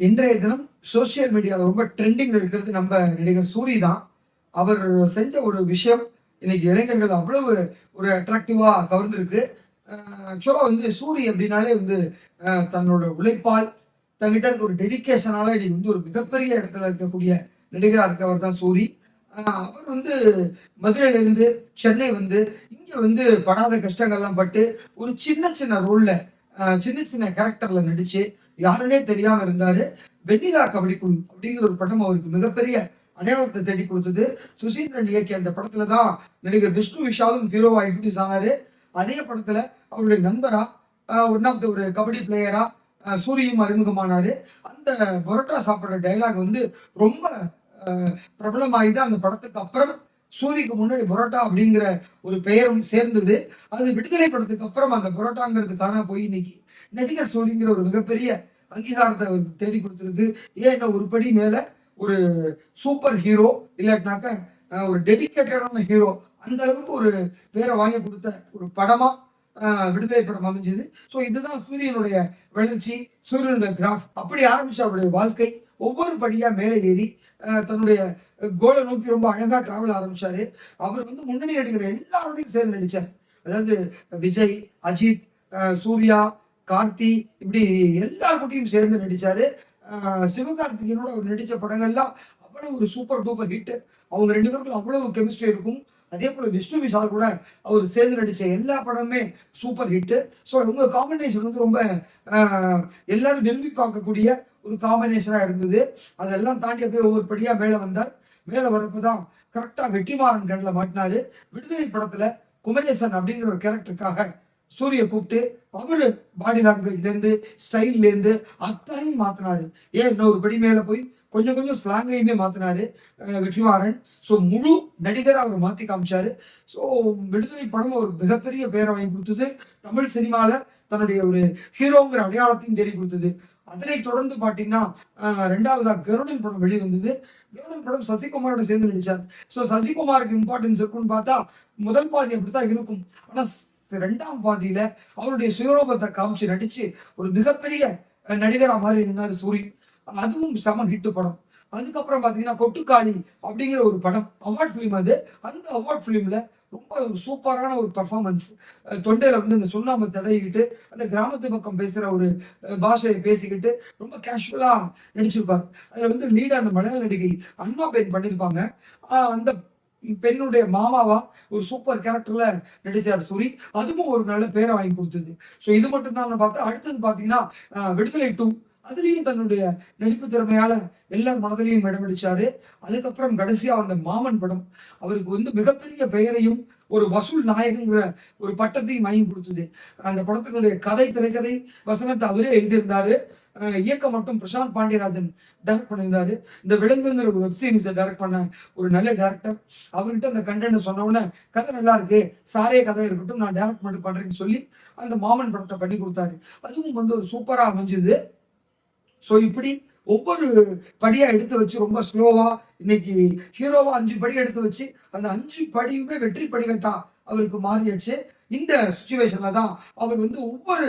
இன்றைய தினம் சோஷியல் மீடியாவில் ரொம்ப ட்ரெண்டிங்கில் இருக்கிறது நம்ம நடிகர் சூரி தான். அவர் செஞ்ச ஒரு விஷயம் இன்னைக்கு இளைஞர்கள் அவ்வளவு ஒரு அட்ராக்டிவா கவர்ந்திருக்கு. ஆக்சுவலாக வந்து சூரி அப்படின்னாலே வந்து தன்னோட உழைப்பால் தங்கிட்ட இருக்க ஒரு டெடிகேஷனால இன்னைக்கு வந்து ஒரு மிகப்பெரிய இடத்துல இருக்கக்கூடிய நடிகராக இருக்கவர் தான் சூரி. அவர் வந்து மதுரையிலிருந்து சென்னை வந்து இங்கே வந்து படாத கஷ்டங்கள்லாம் பட்டு ஒரு சின்ன சின்ன ரோலில் சின்ன சின்ன கேரக்டரில் நடித்து யாருன்னே தெரியாம இருந்தாரு. வெண்ணிலா கபடி குழு அப்படிங்கிற ஒரு படம் அவருக்கு மிகப்பெரிய அடையாளத்தை தேடி கொடுத்தது. சுசீந்திரன் இயக்கிய அந்த படத்துல தான் நடிகர் விஷ்ணு விஷாலும் ஹீரோவா இன்ட்ரடியூஸ் ஆனாரு. அதே படத்துல அவருடைய நண்பரா ஒன் ஆஃப் த ஒரு கபடி பிளேயரா சூரியும் அறிமுகமானாரு. அந்த பரோட்டா சாப்பிட்ற டைலாக் வந்து ரொம்ப அஹ், பிரபலமாயிட்டு அந்த படத்துக்கு அப்புறம் சூரிக்கு முன்னாடி பரோட்டா அப்படிங்கிற ஒரு பெயரும் சேர்ந்தது. அது விடுதலை படத்துக்கு அப்புறம் அந்த பரோட்டாங்கிறதுக்கான போய் இன்னைக்கு நடிகர் சூரிங்கிற ஒரு மிகப்பெரிய அங்கீகாரத்தை அவருக்கு தேடி கொடுத்துருக்கு. ஏன் என்ன ஒரு படி மேல ஒரு சூப்பர் ஹீரோ இல்லாட்டினாக்க ஒரு டெடிக்கேட்டடான ஹீரோ அந்த அளவுக்கு ஒரு பேரை வாங்கி கொடுத்த ஒரு படமா விடுதலை படம் அமைஞ்சது. ஸோ இதுதான் சூரியனுடைய வளர்ச்சி சூரியனுடைய கிராஃப் அப்படி ஆரம்பிச்ச அவருடைய வாழ்க்கை. ஒவ்வொரு படியாக மேலே ஏறி தன்னுடைய கோலை நோக்கி ரொம்ப அழகாக டிராவல் ஆரம்பிச்சாரு. அவர் வந்து முன்னணி நடிகர் எல்லாரோடையும் சேர்ந்து நடித்தார் அதாவது விஜய் அஜித் சூர்யா கார்த்தி இப்படி எல்லாருக்கிட்டையும் சேர்ந்து நடிச்சாரு. அஹ், சிவகார்த்திகேயனோட அவர் நடித்த படங்கள்லாம் அவ்வளவு ஒரு சூப்பர் டூப்பர் ஹிட் அவங்க ரெண்டு பேருக்கும் அவ்வளவு கெமிஸ்ட்ரி இருக்கும். அதே போல விஷ்ணு விஷால் கூட அவர் சேர்ந்து நடிச்ச எல்லா படமுமே சூப்பர் ஹிட்டு ஸோ உங்கள் காம்பினேஷன் வந்து ரொம்ப எல்லாரும் விரும்பி பார்க்கக்கூடிய ஒரு காம்பினேஷனாக இருந்தது. அதெல்லாம் தாண்டி அப்படியே ஒவ்வொரு படியாக மேலே வந்தார் மேலே வரப்போ தான் கரெக்டாக வெற்றிமாறன் கண்ணில் மாட்டினாரு. விடுதலை படத்தில் குமரேசன் அப்படிங்கிற ஒரு கேரக்டருக்காக சூரிய கூப்பிட்டு அவரு பாடி லாங்குவேஜ்லேருந்து ஸ்டைல்லேருந்து அத்தனை அத்தனையும் மாத்தினாரு. ஏன் இன்னும் ஒரு படி மேலே போய் கொஞ்சம் கொஞ்சம் ஸ்லாங்கையுமே மாத்தினாரு அஹ் வெற்றிமாறன். ஸோ முழு நடிகரை அவர் மாத்தி காமிச்சாரு. ஸோ விடுதலை படம் ஒரு மிகப்பெரிய பேரை வாங்கி கொடுத்தது. தமிழ் சினிமாவில் தன்னுடைய ஒரு ஹீரோங்கிற அடையாளத்தையும் தேடி கொடுத்தது. அதனை தொடர்ந்து பார்த்தீங்கன்னா ரெண்டாவதாக ரெண்டாவதா கருடன் படம் வெளிவந்தது. கருடன் படம் சசிகுமாரோட சேர்ந்து நடிச்சார். ஸோ சசிகுமாருக்கு இம்பார்ட்டன்ஸ் இருக்குன்னு பார்த்தா முதல் பாதி அப்படித்தான் இருக்கும். ஆனால் ரெண்டாம் பாதியில அவருடைய சுயரூபத்தை காமிச்சு நடிச்சு ஒரு மிகப்பெரிய நடிகராக நடிகரா மாறி இருந்தார் சூரியன் அதுவும் செம ஹிட் படம். அதுக்கப்புறம் பார்த்தீங்கன்னா கொட்டுக்காளி அப்படிங்கிற ஒரு படம் அவார்ட் ஃபிலிம் அது. அந்த அவார்ட் ஃபிலிமில் ரொம்ப சூப்பரான ஒரு பர்ஃபார்மன்ஸ் தொண்டையில் வந்து அந்த சுண்ணாம்பை தடவிக்கிட்டு அந்த கிராமத்து பக்கம் பேசுகிற ஒரு பாஷையை பேசிக்கிட்டு ரொம்ப கேஷுவலாக நடிச்சிருப்பாங்க அதில் வந்து லீடாக அந்த மலையாள நடிகை அண்ணா பெண் பண்ணியிருப்பாங்க அந்த பெண்ணுடைய மாமாவா ஒரு சூப்பர் கேரக்டர்ல நடிச்சார் சூரி. அதுவும் ஒரு நல்ல பேரை வாங்கி கொடுத்தது. ஸோ இது மட்டும் தான் பார்த்தா அடுத்தது பார்த்தீங்கன்னா விடுதலை டூ அதுலேயும் தன்னுடைய நடிப்பு திறமையால எல்லார் மனதிலையும் இடம் பிடிச்சாரு அதுக்கப்புறம் கடைசியா அந்த மாமன் படம். அவருக்கு வந்து மிகப்பெரிய பெயரையும் ஒரு வசூல் நாயகங்கிற ஒரு பட்டத்தையும் வாங்கி கொடுத்தது. அந்த படத்தினுடைய கதை திரைக்கதை வசனத்தை அவரே எழுதியிருந்தாரு. இயக்கம் மட்டும் பிரசாந்த் பாண்டியராஜன் டைரக்ட் பண்ணியிருந்தாரு. இந்த விலங்குங்கிற ஒரு வெப் சீரிஸை டைரக்ட் பண்ண ஒரு நல்ல டேரக்டர் அவர்கிட்ட அந்த கண்டென்ட் சொன்ன கதை நல்லா இருக்கு. சாரே கதை இருக்கட்டும். நான் டைரக்ட் மட்டும் பண்றேன்னு சொல்லி அந்த மாமன் படத்தை பண்ணி கொடுத்தாரு. அதுவும் வந்து ஒரு சூப்பராக அமைஞ்சது. ஸோ இப்படி ஒவ்வொரு படியாக எடுத்து வச்சு ரொம்ப ஸ்லோவாக இன்னைக்கு ஹீரோவா அஞ்சு படி எடுத்து வச்சு அந்த அஞ்சு படியுமே வெற்றி படிகட்டா அவருக்கு மாறியாச்சு. இந்த சுச்சுவேஷன்ல தான் அவர் வந்து ஒவ்வொரு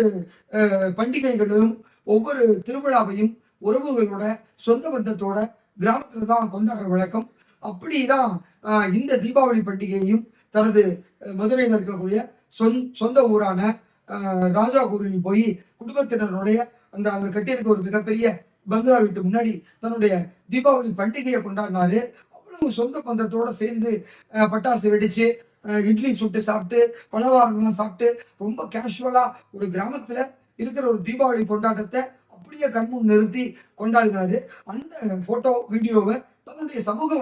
பண்டிகைகளும் பண்டிகைகளிலும் ஒவ்வொரு திருவிழாவையும் உறவுகளோட சொந்த பந்தத்தோட கிராமத்துல தான் கொண்டாடுற வழக்கம். அப்படிதான் தான் இந்த தீபாவளி பண்டிகையையும் தனது மதுரையில் இருக்கக்கூடிய சொந்த ஊரான ராஜா கோவில் போய் குடும்பத்தினருடைய அந்த அங்க கட்டியிருக்க ஒரு மிகப்பெரிய பங்களா வீட்டு முன்னாடி தன்னுடைய தீபாவளி பண்டிகையை கொண்டாடினாரு. அவ்வளவு சொந்த பந்தத்தோட சேர்ந்து பட்டாசு வெடிச்சு இட்லி சுட்டு சாப்பிட்டு பலகாரம்லாம் சாப்பிட்டு ரொம்ப கேஷுவலா ஒரு கிராமத்துல இருக்கிற ஒரு தீபாவளி கொண்டாட்டத்தை அப்படியே கண்முன் நிறுத்தி கொண்டாடினாரு. அந்த போட்டோ வீடியோவை தன்னுடைய சமூக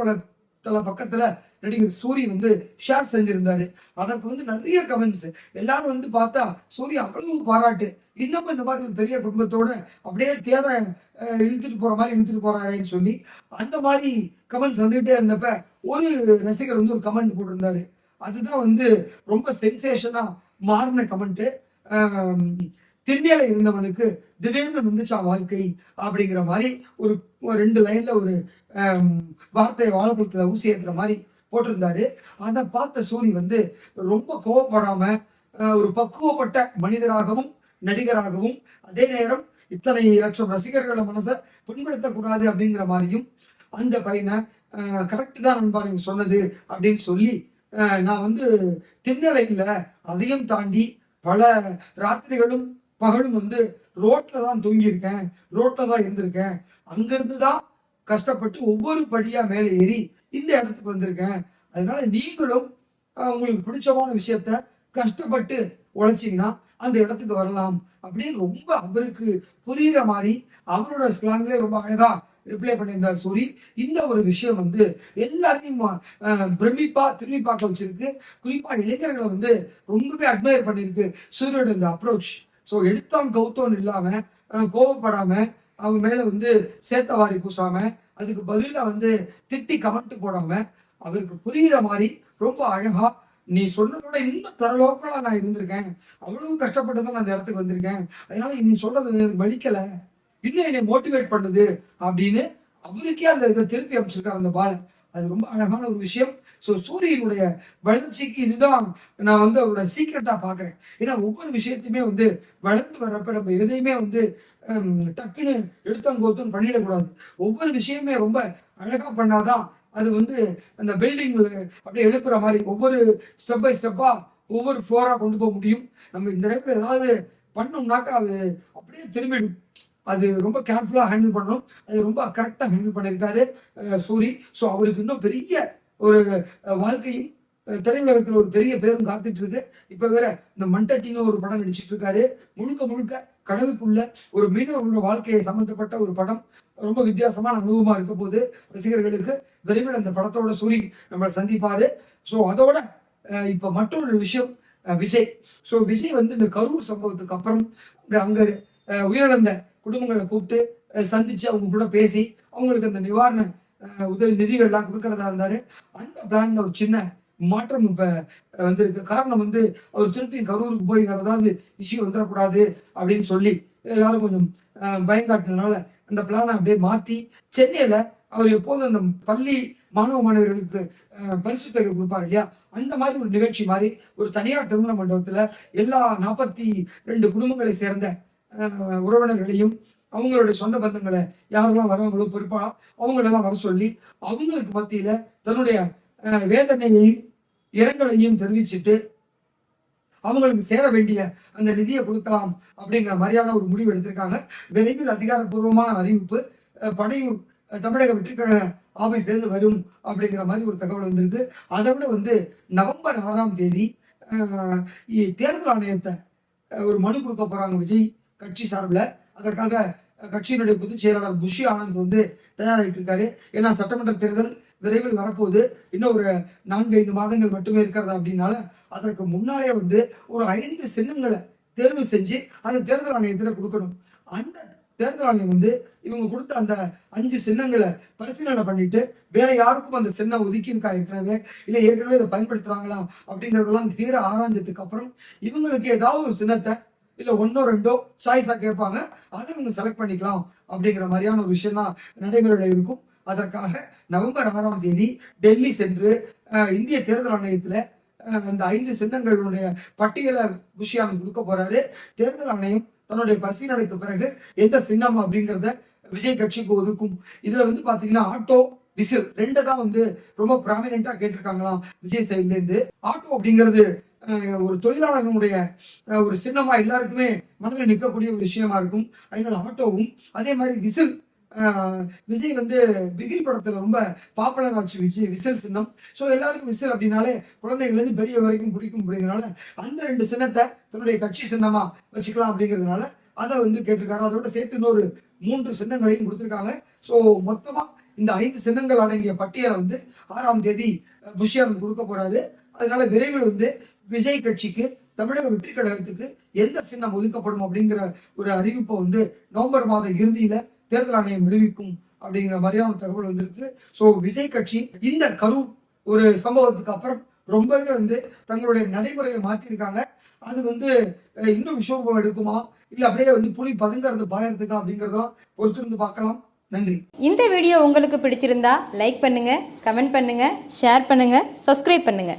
தலை பக்கத்துல நடிகர் சூரி வந்து ஷேர் செஞ்சிருந்தாரு. அதற்கு வந்து நிறைய கமெண்ட்ஸ் எல்லாரும் வந்து பார்த்தா சூரிய அவ்வளவு பாராட்டு. இன்னமும் இந்த மாதிரி ஒரு பெரிய குடும்பத்தோட அப்படியே தேவை இழுத்துட்டு போற மாதிரி இழுத்துட்டு போறாருன்னு சொல்லி அந்த மாதிரி கமெண்ட்ஸ் வந்துகிட்டே இருந்தப்ப ஒரு ரசிகர் வந்து ஒரு கமெண்ட் போட்டிருந்தாரு. அதுதான் வந்து ரொம்ப சென்சேஷனா மாறின கமெண்ட் திண்ணையில இருந்தவனுக்கு திடீர்னு வந்துச்சா வாழ்க்கை அப்படிங்கிற மாதிரி ஒரு ரெண்டு லைன்ல ஒரு வார்த்தையை வார்த்தை வாழைப்பழத்துல ஊசி ஏற்றுற மாதிரி போட்டிருந்தாரு. அதை பார்த்த சூரி வந்து ரொம்ப கோவப்படாம ஒரு பக்குவப்பட்ட மனிதராகவும் நடிகராகவும் அதே நேரம் இத்தனை லட்சம் ரசிகர்களை மனசை புண்படுத்தக்கூடாது அப்படிங்கிற மாதிரியும் அந்த பையனை கரெக்டு தான் நண்பா நீங்க சொன்னது அப்படின்னு சொல்லி நான் வந்து திண்ணலையில் அதையும் தாண்டி பல ராத்திரிகளும் பகலும் வந்து ரோட்ல தான் தூங்கியிருக்கேன் ரோட்ல தான் இருந்திருக்கேன். அங்கிருந்து தான் கஷ்டப்பட்டு ஒவ்வொரு படியா மேலே ஏறி இந்த இடத்துக்கு வந்திருக்கேன். அதனால நீங்களும் உங்களுக்கு பிடிச்சமான விஷயத்த கஷ்டப்பட்டு உழைச்சிங்கன்னா அந்த இடத்துக்கு வரலாம் அப்படின்னு ரொம்ப அவருக்கு புரியுற மாதிரி அவரோட ஸ்லாங்லேயே ரொம்ப அழகா ரிப்ளை பண்ணியிருந்தார் சூரி. இந்த ஒரு விஷயம் வந்து எல்லாரையும் பிரமிப்பா திரும்பி பார்க்க வச்சிருக்கு. குறிப்பா இளைஞர்களை வந்து ரொம்பவே அட்மையர் பண்ணியிருக்கு சூரியோட இந்த அப்ரோச் ஸோ எடுத்தான் கௌத்தோன்னு இல்லாமல் அஹ், அவங்க மேல வந்து சேத்த வாரி பூசாம அதுக்கு பதிலாக வந்து திட்டி கமெண்ட் போடாம அவருக்கு புரிகிற மாதிரி ரொம்ப அழகா நீ சொன்னதோட இன்னும் தரலோக்கலாக நான் இருந்திருக்கேன். அவ்வளவு கஷ்டப்பட்டு தான் நான் அந்த இடத்துக்கு வந்திருக்கேன். அதனால நீ சொல்றது எனக்கு வலிக்கல இன்னும் என்னை மோட்டிவேட் பண்ணுது அப்படின்னு அவருக்கே அந்த இதை திருப்பி அமைச்சிருக்காரு அந்த பாலை அது ரொம்ப அழகான ஒரு விஷயம். ஸோ சூரியனுடைய வளர்ச்சிக்கு இதுதான் நான் வந்து அவரோட சீக்கிரட்டாக பார்க்குறேன். ஏன்னா ஒவ்வொரு விஷயத்தையுமே வந்து வளர்ந்து வர்றப்ப நம்ம எதையுமே வந்து டக்குன்னு எடுத்தங்கோத்துன்னு பண்ணிடக்கூடாது. ஒவ்வொரு விஷயமே ரொம்ப அழகாக பண்ணாதான் அது வந்து அந்த பில்டிங் அப்படியே எழுப்புற மாதிரி ஒவ்வொரு ஸ்டெப் பை ஸ்டெப்பாக ஒவ்வொரு ஃப்ளோராக கொண்டு போக முடியும். நம்ம இந்த நேரத்தில் ஏதாவது பண்ணோம்னாக்கா அது அப்படியே திரும்பிடும். அது ரொம்ப கேர்ஃபுல்லாக ஹேண்டில் பண்ணணும். அது ரொம்ப கரெக்டாக ஹேண்டில் பண்ணியிருக்காரு சூரி. ஸோ அவருக்கு இன்னும் பெரிய ஒரு வாழ்க்கையும் திரையுலகத்தில் ஒரு பெரிய பேரும் காத்துட்டு இருக்கு இப்போ வேற இந்த மண்டட்டின்னு ஒரு படம் நடிச்சிட்டு இருக்காரு முழுக்க முழுக்க கடலுக்குள்ள ஒரு மீனவர்களோட வாழ்க்கையை சம்பந்தப்பட்ட ஒரு படம். ரொம்ப வித்தியாசமான அனுபவமா இருக்க போது ரசிகர்களுக்கு விரைவில் அந்த படத்தோட சூரி நம்மளை சந்திப்பாரு. ஸோ அதோட இப்போ இப்ப மற்றொரு விஷயம் விஜய். ஸோ விஜய் வந்து இந்த கரூர் சம்பவத்துக்கு அப்புறம் இங்க அங்க உயிரிழந்த குடும்பங்களை கூப்பிட்டு சந்திச்சு அவங்க கூட பேசி அவங்களுக்கு அந்த நிவாரண உதவி நிதிகள்லாம் கொடுக்கறதா இருந்தாரு. அந்த பிளான்ல ஒரு சின்ன மாற்றம் இப்ப வந்திருக்கு. காரணம் வந்து அவர் திருப்பி கரூருக்கு போய் வேற ஏதாவது இஷ்யூ வந்துடக்கூடாது அப்படின்னு சொல்லி எல்லாரும் கொஞ்சம் அஹ், பயங்காட்டினால அந்த பிளானை அப்படியே மாத்தி சென்னையில அவர் எப்போதும் அந்த பள்ளி மாணவ மாணவர்களுக்கு பரிசு தொகை கொடுப்பார் இல்லையா? அந்த மாதிரி ஒரு நிகழ்ச்சி மாதிரி ஒரு தனியார் திருமண மண்டபத்துல எல்லா நாற்பத்தி ரெண்டு குடும்பங்களை சேர்ந்த உறவினர்களையும் அவங்களுடைய சொந்த பந்தங்களை யாரெல்லாம் வரவங்களோ பொறுப்பா அவங்களெல்லாம் வர சொல்லி அவங்களுக்கு மத்தியில தன்னுடைய வேதனையையும் இரங்கலையும் தெரிவிச்சுட்டு அவங்களுக்கு சேர வேண்டிய அந்த நிதியை கொடுக்கலாம் அப்படிங்கிற மாதிரியான ஒரு முடிவு எடுத்திருக்காங்க. விரைவில் அதிகாரப்பூர்வமான அறிவிப்பு அஹ், படையூர் தமிழக வெற்றிக்கழக ஆபீஸ்லேருந்து வரும் அப்படிங்கிற மாதிரி ஒரு தகவல் வந்திருக்கு. அதை விட வந்து நவம்பர் ஆறாம் தேதி தேர்தல் ஆணையத்தை ஒரு மனு கொடுக்க போறாங்க விஜய். கட்சி சார்பில் அதற்காக கட்சியினுடைய பொதுச் செயலாளர் புஷி ஆனந்த் வந்து தயாராகிட்டு இருக்காரு. ஏன்னா சட்டமன்ற தேர்தல் விரைவில் வரப்போகுது. இன்னும் ஒரு நான்கு ஐந்து மாதங்கள் மட்டுமே இருக்கிறது அப்படின்னால அதற்கு முன்னாலே வந்து ஒரு ஐந்து சின்னங்களை தேர்வு செஞ்சு அந்த தேர்தல் ஆணையத்தில் கொடுக்கணும். அந்த தேர்தல் ஆணையம் வந்து இவங்க கொடுத்த அந்த அஞ்சு சின்னங்களை பரிசீலனை பண்ணிட்டு வேற யாருக்கும் அந்த சின்னம் ஒதுக்கி இருக்கா ஏற்கனவே இல்லை ஏற்கனவே இதை பயன்படுத்துறாங்களா அப்படிங்கிறதெல்லாம் தீர ஆராய்ஞ்சதுக்கு அப்புறம் இவங்களுக்கு ஏதாவது ஒரு சின்னத்தை இல்லை ஒன்றோ ரெண்டோ சாய்ஸாக கேட்பாங்க. அதை அவங்க செலக்ட் பண்ணிக்கலாம் அப்படிங்கிற மாதிரியான ஒரு விஷயம் தான் நடைமுறையில் இருக்கும். அதற்காக நவம்பர் ஆறாம் தேதி டெல்லி சென்று இந்திய தேர்தல் ஆணையத்தில் அந்த ஐந்து சின்னங்களுடைய பட்டியலை விஷயம் கொடுக்க போறாரு. தேர்தல் ஆணையம் தன்னுடைய பரிசீலனைக்கு பிறகு எந்த சின்னம் அப்படிங்கிறத விஜய் கட்சிக்கு ஒதுக்கும். இதுல வந்து பாத்தீங்கன்னா ஆட்டோ விசில் ரெண்டு தான் வந்து ரொம்ப ப்ராமினா கேட்டிருக்காங்களாம் விஜய் சைட்ல இருந்து. ஆட்டோ அப்படிங்கிறது ஒரு தொழிலாளர்களுடைய ஒரு சின்னமா எல்லாருக்குமே மனதில் நிற்கக்கூடிய ஒரு விஷயமா இருக்கும். அதனால ஆட்டோவும் அதே மாதிரி விசில் விஜய் வந்து பிகில் படத்துல ரொம்ப பாப்புலர் ஆச்சு விஜய் விசில் சின்னம். ஸோ எல்லாருக்கும் விசில் அப்படின்னாலே குழந்தைகள்லேருந்து பெரிய வரைக்கும் பிடிக்கும் அப்படிங்கிறனால அந்த ரெண்டு சின்னத்தை தன்னுடைய கட்சி சின்னமா வச்சுக்கலாம் அப்படிங்கிறதுனால அதை வந்து கேட்டிருக்காரு. அதோட சேர்த்து இன்னொரு மூன்று சின்னங்களையும் கொடுத்துருக்காங்க. ஸோ மொத்தமா இந்த ஐந்து சின்னங்கள் அடங்கிய பட்டியலை வந்து ஆறாம் தேதி புஷியானந்த் கொடுக்க போறாரு. அதனால விரைவில் வந்து விஜய் கட்சிக்கு தமிழக வெற்றி கழகத்துக்கு எந்த சின்னம் ஒதுக்கப்படும் அப்படிங்கிற ஒரு அறிவிப்பை வந்து நவம்பர் மாத இறுதியில தேர்தல் ஆணையம் அறிவிக்கும் அப்படிங்கிற மாதிரியான தகவல் வந்திருக்கு. ஸோ விஜய் கட்சி இந்த கரூர் ஒரு சம்பவத்துக்கு அப்புறம் ரொம்பவே வந்து தங்களுடைய நடைமுறையை மாற்றிருக்காங்க அது வந்து இன்னும் விஷோபம் எடுக்குமா? இல்ல அப்படியே வந்து புலி பதுங்கிறது பாயறதுக்கா அப்படிங்கறதெல்லாம் பொறுத்திருந்து பார்க்கலாம். நன்றி. இந்த வீடியோ உங்களுக்கு பிடிச்சிருந்தா லைக் பண்ணுங்க கமெண்ட் பண்ணுங்க ஷேர் பண்ணுங்க சப்ஸ்கிரைப் பண்ணுங்க.